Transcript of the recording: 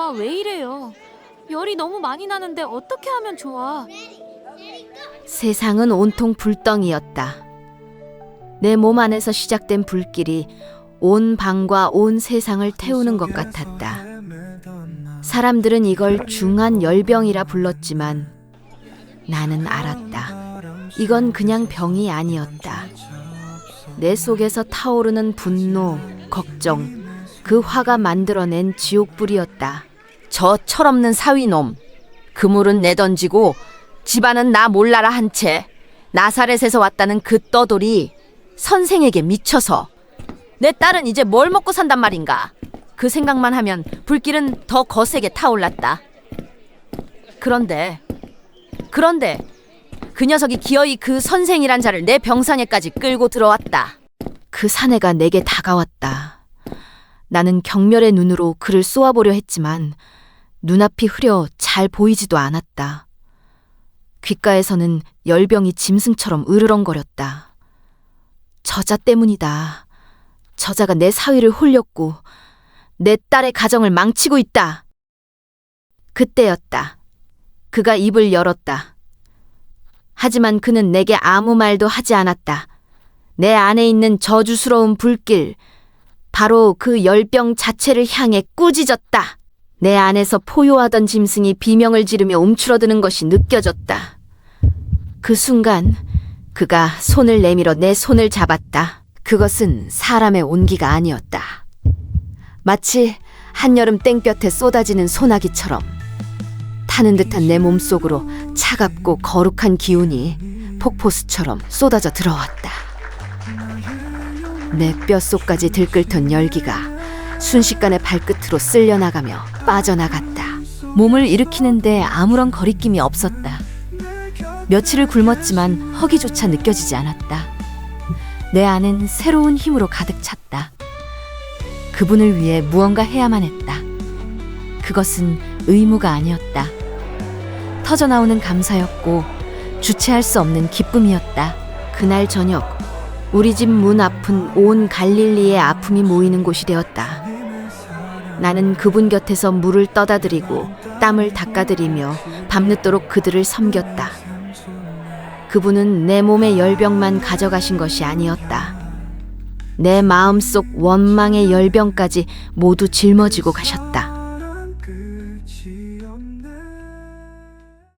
엄마 왜 이래요? 열이 너무 많이 나는데 어떻게 하면 좋아? 세상은 온통 불덩이였다. 내 몸 안에서 시작된 불길이 온 방과 온 세상을 태우는 것 같았다. 사람들은 이걸 중한 열병이라 불렀지만 나는 알았다. 이건 그냥 병이 아니었다. 내 속에서 타오르는 분노, 걱정, 그 화가 만들어낸 지옥불이었다. 저 철없는 사위놈. 그물은 내던지고 집안은 나 몰라라 한 채 나사렛에서 왔다는 그 떠돌이 선생에게 미쳐서 내 딸은 이제 뭘 먹고 산단 말인가? 그 생각만 하면 불길은 더 거세게 타올랐다. 그런데 그런데 그 녀석이 기어이 그 선생이란 자를 내 병상에까지 끌고 들어왔다. 그 사내가 내게 다가왔다 나는 경멸의 눈으로 그를 쏘아보려 했지만 눈앞이 흐려 잘 보이지도 않았다. 귓가에서는 열병이 짐승처럼 으르렁거렸다. 저자 때문이다. 저자가 내 사위를 홀렸고 내 딸의 가정을 망치고 있다. 그때였다. 그가 입을 열었다. 하지만 그는 내게 아무 말도 하지 않았다. 내 안에 있는 저주스러운 불길, 바로 그 열병 자체를 향해 꾸짖었다. 내 안에서 포효하던 짐승이 비명을 지르며 움츠러드는 것이 느껴졌다. 그 순간 그가 손을 내밀어 내 손을 잡았다. 그것은 사람의 온기가 아니었다. 마치 한여름 땡볕에 쏟아지는 소나기처럼 타는 듯한 내 몸속으로 차갑고 거룩한 기운이 폭포수처럼 쏟아져 들어왔다. 내 뼛속까지 들끓던 열기가 순식간에 발끝으로 쓸려나가며 빠져나갔다. 몸을 일으키는데 아무런 거리낌이 없었다. 며칠을 굶었지만 허기조차 느껴지지 않았다. 내 안은 새로운 힘으로 가득 찼다. 그분을 위해 무언가 해야만 했다. 그것은 의무가 아니었다. 터져나오는 감사였고 주체할 수 없는 기쁨이었다. 그날 저녁 우리 집 문 앞은 온 갈릴리의 아픔이 모이는 곳이 되었다. 나는 그분 곁에서 물을 떠다드리고 땀을 닦아드리며 밤늦도록 그들을 섬겼다. 그분은 내 몸의 열병만 가져가신 것이 아니었다. 내 마음속 원망의 열병까지 모두 짊어지고 가셨다.